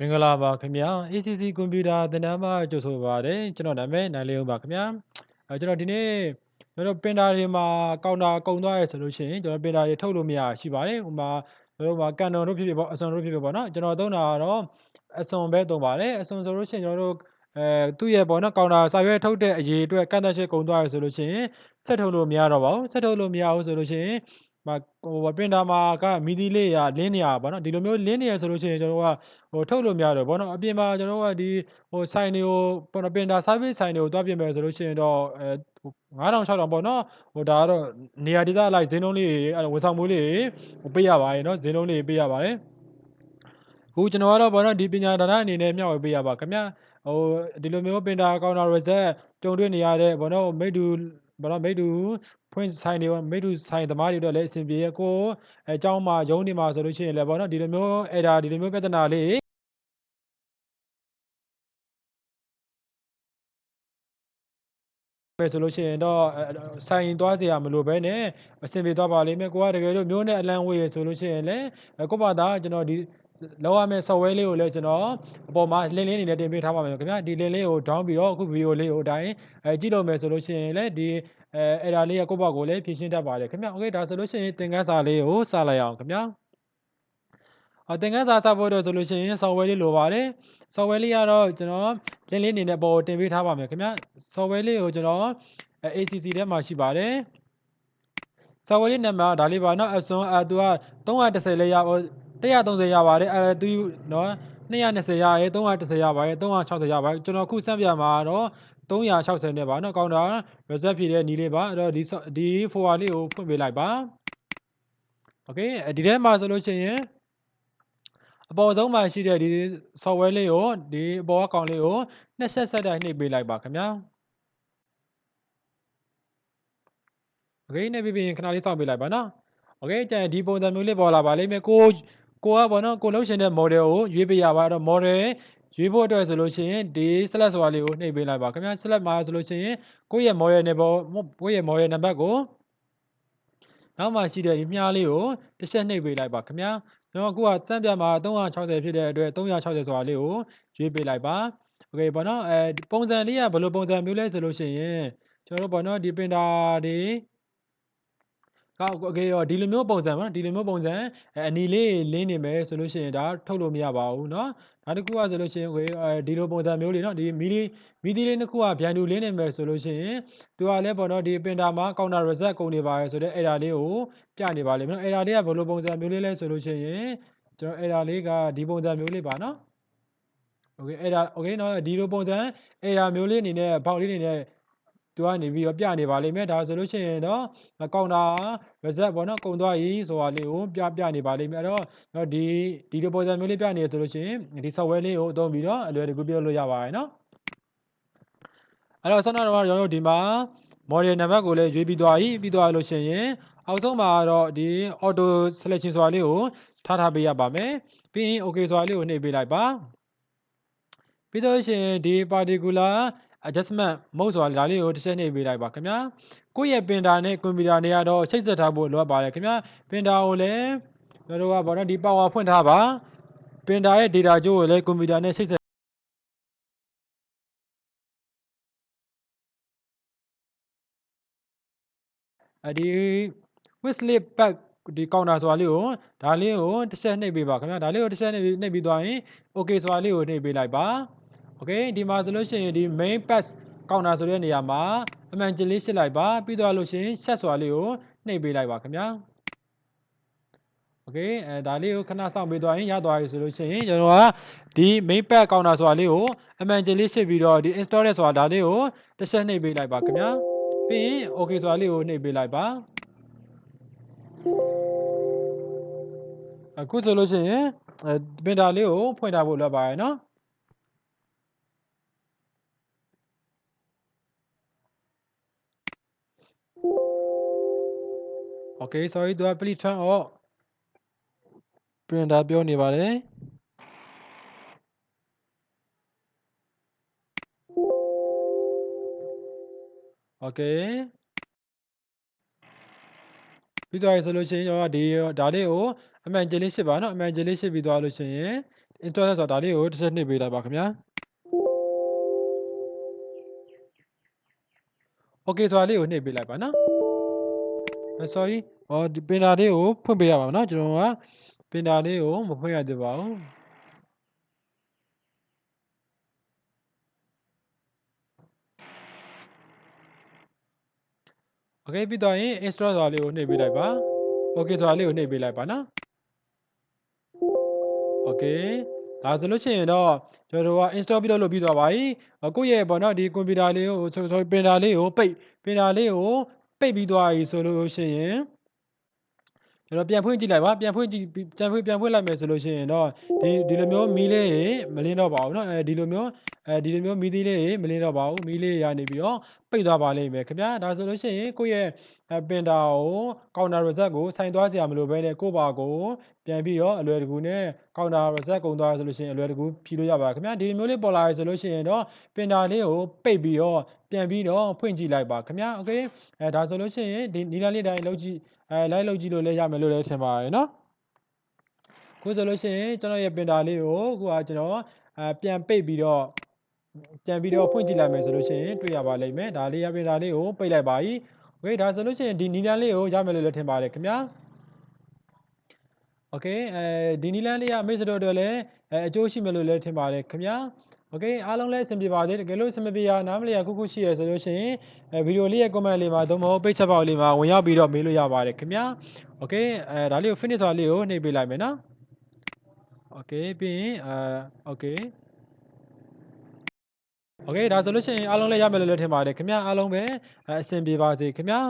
မင်္ဂလာပါခင်ဗျာ ACC ကွန်ပျူတာသင်တန်းမှာကြိုဆိုပါရစေကျွန်တော်နာမည်နိုင်လေးဦးပါခင်ဗျာအဲကျွန်တော်ဒီနေ့ကျွန်တော်ပင်တာတွေမှာကောင်တာကုံသွားရဆိုလို့ရှိရင်ကျွန်တော်ပင်တာတွေထုတ်လို့မရရှိပါတယ်ဥပမာကျွန်တော်မှာကန်တော်တို့ဖြစ်ဖြစ်ပေါ့အစွန်တို့ဖြစ်ဖြစ်ပေါ့နော်ကျွန်တော်သုံးတာကတော့အစွန်ပဲသုံးပါတယ်အစွန်ဆိုလို့ရှိရင်ကျွန်တော်တို့အဲသူ့ရဲ့ပေါ့နော်ကောင်တာစာရွက်ထုတ်တဲ့အရေးအတွက်ကန့်သက်ချက်ကုံသွားရဆိုလို့ရှိရင်ဆက်ထုတ်လို့မရတော့ပါဘူးဆက်ထုတ်လို့မရဘူးဆိုလို့ရှိရင် မဟိုပင်တာမှာကမီဒီလေးရလင်းနေရပါတော့ဒီလိုမျိုးလင်းနေရဆိုလို့ရှိရင်ကျွန်တော်ကဟိုထုတ်လို့မရတော့ဘောနော်အပြင်မှာကျွန်တော်ကဒီဟိုဆိုင်တွေကိုပေါ်တော့ပင်တာ service ဆိုင်တွေကိုတွားပြင်မယ်ဆိုလို့ရှိရင်တော့အဲ9000 6000ပေါ့နော်ဟိုဒါကတော့နေရာဒေသအလိုက်ဈေးနှုန်းလေးအဲဝန်ဆောင်မှုလေးဟိုပေးရပါတယ်နော်ဈေးနှုန်းလေးပေးရပါတယ်ခုကျွန်တော်ကတော့ဘောနော်ဒီပညာဒါနအနေနဲ့မျှဝေပေးရပါခင်ဗျာဟိုဒီလိုမျိုးပင်တာကောင်တာ reset ကြုံတွေ့နေရတဲ့ဘောနော်မိတူ ဘာလို့မိတူဖွင့်ဆိုင်တွေမိတူဆိုင်သမားတွေတော့လည်းအဆင်ပြေရကိုအဲအเจ้าမှာရုံးနေမှာဆိုလို့ရှိရင်လည်းဘောနော်ဒီလိုမျိုးအဲ့ဒါဒီလိုမျိုးပြဿနာလေးပဲဆိုလို့ရှိရင်တော့ဆိုင်သွားเสียမလို့ပဲနဲ့အဆင်ပြေသွားပါလိမ့်မယ်ကိုကတကယ်လို့မျိုးနဲ့အလန့်ဝေးရဆိုလို့ရှိရင်လည်းကိုပါသားကျွန်တော်ဒီ လောက်ရမယ့် software လေးကိုလည်းကျွန်တော်အပေါ်မှာ link လေးအနေနဲ့တင်ပေးထားပါမယ်ခင်ဗျာဒီ link လေးကို down ပြီးတော့အခု video လေးကိုအတိုင်းအဲကြည့်လို့မယ်ဆိုလို့ရှိရင်လည်းဒီအဲ error လေးရကိုယ့်ဘာကိုလည်းဖြေရှင်းတတ်ပါတယ်ခင်ဗျာ okay ဒါဆိုလို့ရှိရင်သင်ခန်းစာလေးကိုစလိုက်အောင်ခင်ဗျာအသင်ခန်းစာစဖို့တော့ဆိုလို့ရှိရင် software လေးလိုပါတယ် software လေးကတော့ကျွန်တော် link လေးအနေနဲ့ပေါ်တင်ပေးထားပါမယ်ခင်ဗျာ software လေးကိုကျွန်တော် ACC ထဲမှာရှိပါတယ်ဆော်ဝဲလေးနံပါတ်ဒါလေးပါနော်အစွန်အသူက310လေးရ 130ရပါတယ်အဲသူနော်220ရရဲ330ရပါတယ်360ရပါတယ်ကျွန်တော်ခုစံပြမှာတော့360နဲ့ပါနော်ကောင်းတာ reset ဖြစ်တဲ့နီးလေးပါအဲ့တော့ဒီဒီ forward လေးကိုဖွင့်ပေးလိုက်ပါ okay ဒီထဲမှာဆိုလို့ရှိရင်အပေါ်ဆုံးမှာရှိတဲ့ဒီ software လေးကိုဒီအပေါ်အကောင်လေးကိုနှစ်ဆက်ဆက်တိုင်းနှိပ်ပေးလိုက်ပါခင်ဗျာ okay နှိပ်ပြီးရင်ခဏလေးစောင့်ပေးလိုက်ပါနော် okay ကြံဒီပုံစံမျိုးလေးပေါ်လာပါလိမ့်မယ်ကို ကိုကပေါ့နော်ကိုလုံးရှင်တဲ့ model ကိုရွေးပေးရပါတော့ model ရွေးဖို့အတွက်ဆိုလို့ရှိရင်ဒီ select ဆိုတာလေးကိုနှိပ်ပေးလိုက်ပါခင်ဗျာ select မှာဆိုလို့ရှိရင်ကိုယ့်ရဲ့ model နဲ့ပေါ့ကိုယ့်ရဲ့ model နံပါတ်ကိုနောက်မှရှိတဲ့ဒီမြားလေးကိုတစ်ချက်နှိပ်ပေးလိုက်ပါခင်ဗျာကျွန်တော်အခုကစမ်းပြမှာ360ဖြစ်တဲ့အတွက်360ဆိုတာလေးကိုရွေးပေးလိုက်ပါโอเคပေါ့နော်အဲပုံစံလေးကဘယ်လိုပုံစံမျိုးလဲဆိုလို့ရှိရင်ကျွန်တော်တို့ပေါ့နော်ဒီ printer တွေ ကောက်โอเคရောဒီလိုမျိုးပုံစံပေါ့နော်ဒီလိုမျိုးပုံစံအနီလေးလင်းနေမယ်ဆိုလို့ရှိရင်ဒါထုတ်လို့မရပါဘူးเนาะဒါတစ်ခုကဆိုလို့ရှိရင်ကိုဒီလိုပုံစံမျိုးလေးเนาะဒီမီလီမီဒီလေးတစ်ခုကဗျန်တူလင်းနေမယ်ဆိုလို့ရှိရင်သူကလည်းပေါ့နော်ဒီပင်တာမှာ counter reset ကုန်နေပါရယ်ဆိုတော့အဲ့ဒါလေးကိုပြနေပါလိမ့်မယ်เนาะအဲ့ဒါလေးကဘယ်လိုပုံစံမျိုးလေးလဲဆိုလို့ရှိရင်ကျွန်တော်အဲ့ဒါလေးကဒီပုံစံမျိုးလေးပါเนาะโอเคအဲ့ဒါโอเคเนาะဒီလိုပုံစံအဲ့ဒါမျိုးလေးအနေနဲ့ပေါက်လေးအနေနဲ့ သူကနေပြီးတော့ပြနေပါလိမ့်မယ်ဒါဆိုလို့ရှိရင်တော့ကောင်တာ reset ပေါ့နော်ကုံသွားပြီဆိုတာလေးကိုပြပြနေပါလိမ့်မယ်အဲ့တော့ဒီဒီလိုပုံစံမျိုးလေးပြနေဆိုလို့ရှိရင်ဒီ software လေးကိုအသုံးပြီးတော့အလွယ်တကူပြလို့ရပါတယ်နော်အဲ့တော့ဆက်နောက်တော့ကျွန်တော်တို့ဒီမှာ model နံပါတ်ကိုလည်းရွေးပြီးသွားပြီပြီးသွားလို့ရှိရင်အောက်ဆုံးမှာတော့ဒီ auto selection ဆိုတာလေးကိုထားထားပေးရပါမယ်ပြီးရင် okay ဆိုတာလေးကိုနှိပ်ပေးလိုက်ပါပြီးတော့ရှင်ဒီ particular adjustment mode ဆိုတာဒါလေးကိုတစ်ချက်နှိပ်ပေးလိုက်ပါခင်ဗျာကိုယ့်ရဲ့ printer နဲ့ computer နဲ့ကတော့ချိတ်ဆက်ထားဖို့လိုအပ်ပါတယ်ခင်ဗျာ printer ကိုလည်းကျွန်တော်တို့ကဘာလို့ဒီ power ဖွင့်ထားပါ printer ရဲ့ data ကြိုးကိုလည်း computer နဲ့ချိတ်ဆက်အဒီ wishlist pack ဒီ counter ဆိုတာလေးကိုဒါလေးကိုတစ်ချက်နှိပ်ပေးပါခင်ဗျာဒါလေးကိုတစ်ချက်နှိပ်ပြီးနှိပ်ပြီးသွားရင် okay ဆိုတာလေးကိုနှိပ်ပေးလိုက်ပါ โอเคဒီမှာဆိုလို့ရှိရင်ဒီ main pass counter ဆိုတဲ့နေရာမှာအမှန်ကျလေးရှစ်လိုက်ပါပြီးသွားလို့ရှိရင် set ဆိုတာလေးကိုနှိပ်ပေးလိုက်ပါခင်ဗျာโอเคအဲဒါလေးကိုခဏစောင့်ပေးသွားရင်ရသွားပြီဆိုလို့ရှိရင်ကျွန်တော်ကဒီ main pack counter ဆိုတာလေးကိုအမှန်ကျလေးရှစ်ပြီးတော့ဒီ install တဲ့ဆိုတာဒါလေးကိုတစ်ချက်နှိပ်ပေးလိုက်ပါခင်ဗျာပြီးရင် okay ဆိုတာလေးကိုနှိပ်ပေးလိုက်ပါအခုဆိုလို့ရှိရင်အဲပင်တာလေးကိုဖွင့်ထားဖို့လွယ်ပါတယ်နော် โอเค sorry သူက please turn off printer ပြောနေပါတယ်โอเคပြီးသွားပြီဆိုလို့ရှိရင်ကျွန်တော်ဒီဒါလေးကိုအမှန်ကျလေးရှစ်ပါเนาะအမှန်ကျလေးရှစ်ပြီးသွားလို့ရှိရင် install ဆိုတာဒါလေးကိုတစ်ချက်နှိပ်ပေးလိုက်ပါခင်ဗျာ okay ဆိုတာလေးကိုနှိပ်ပေးလိုက်ပါနော်အဲ sorry ဟောဒီပင်တာလေးကိုဖွင့်ပေးရပါမယ်နော်ကျွန်တော်ကပင်တာလေးကိုမဖွင့်ရသေးပါဘူး okay ပြီးတော့ရင် install ဆိုတာလေးကိုနှိပ်ပေးလိုက်ပါ okay ဆိုတာလေးကိုနှိပ်ပေးလိုက်ပါနော် okay ဒါဆိုလို့ရှိရင်တော့ကျွန်တော်တို့က install ပြီးတော့လုပ်ပြီးသွားပါပြီအကိုယ့်ရဲ့ပေါ့နော်ဒီကွန်ပျူတာလေးကို sorry ပင်တာလေးကိုပိတ်ပင်တာလေးကိုပိတ်ပြီးသွားပြီဆိုလို့ရှိရင် ကျွန်တော်ပြန်ဖွင့်ကြည့်လိုက်ပါပြန်ဖွင့်ကြည့်ပြန်ဖွင့်ပြန်ဖွင့်လိုက်မယ်ဆိုလို့ရှိရင်တော့ဒီဒီလိုမျိုးမီးလေးရေမလင်းတော့ပါဘူးเนาะအဲဒီလိုမျိုးအဲဒီလိုမျိုးမီးသီးလေးရေမလင်းတော့ပါဘူးမီးလေးရနေပြီးတော့ပိတ်သွားပါလိမ့်မယ်ခင်ဗျာဒါဆိုလို့ရှိရင်ကိုယ့်ရဲ့အဲပင်တာကိုကောင်တာ reset ကိုဆိုင်သွားစရာမလိုဘဲနဲ့ကိုယ့်ဘာကိုပြန်ပြီးတော့အလွယ်တကူနဲ့ကောင်တာ reset ကုန်သွားဆိုလို့ရှိရင်အလွယ်တကူဖြီးလို့ရပါခင်ဗျာဒီလိုမျိုးလေးပေါ်လာရဆိုလို့ရှိရင်တော့ပင်တာလေးကိုပိတ်ပြီးတော့ပြန်ပြီးတော့ဖွင့်ကြည့်လိုက်ပါခင်ဗျာโอเคအဲဒါဆိုလို့ရှိရင်ဒီနီလာလေးတိုင်းလောက်ကြည့် အဲလိုက်လောက်ကြည့်လို့လည်းရမယ်လို့လည်းထင်ပါတယ်เนาะ ခုဆိုလို့ရှိရင်ကျွန်တော်ရဲ့ပင်တာလေးကိုခုကကျွန်တော်အပြန်ပိတ်ပြီးတော့ပြန်ပြီးတော့ဖွင့်ကြည့်လိုက်မယ်ဆိုလို့ရှိရင်တွေ့ရပါလိမ့်မယ်ဒါလေးရပင်တာလေးကိုပိတ်လိုက်ပါပြီโอเคဒါဆိုလို့ရှိရင်ဒီနီလန်းလေးကိုရမယ်လို့လည်းထင်ပါတယ်ခင်ဗျာโอเคအဲဒီနီလန်းလေးကမိတ်ဆွေတို့တို့လည်းအဲအကျိုးရှိမယ်လို့လည်းထင်ပါတယ်ခင်ဗျာ โอเคအားလုံးလည်းအဆင်ပြေပါစေတကယ်လို့အဆင်မပြေရနားမလည်ရခုခုရှိရဆိုလို့ရှိရင်အဲဗီဒီယိုလေးရဲ့ comment လေးမှာသို့မဟုတ် page ချက်ပေါက်လေးမှာဝင်ရောက်ပြီးတော့မေးလို့ရပါတယ်ခင်ဗျာโอเคအဲဒါလေးကို finish ဆိုတာလေးကိုနှိပ်ပေးလိုက်မယ်နော် โอเคပြီးရင်အာโอเคโอเคဒါဆိုလို့ရှိရင်အားလုံးလည်းရမယ်လို့လည်းထင်ပါတယ်ခင်ဗျာအားလုံးပဲအဆင်ပြေပါစေခင်ဗျာ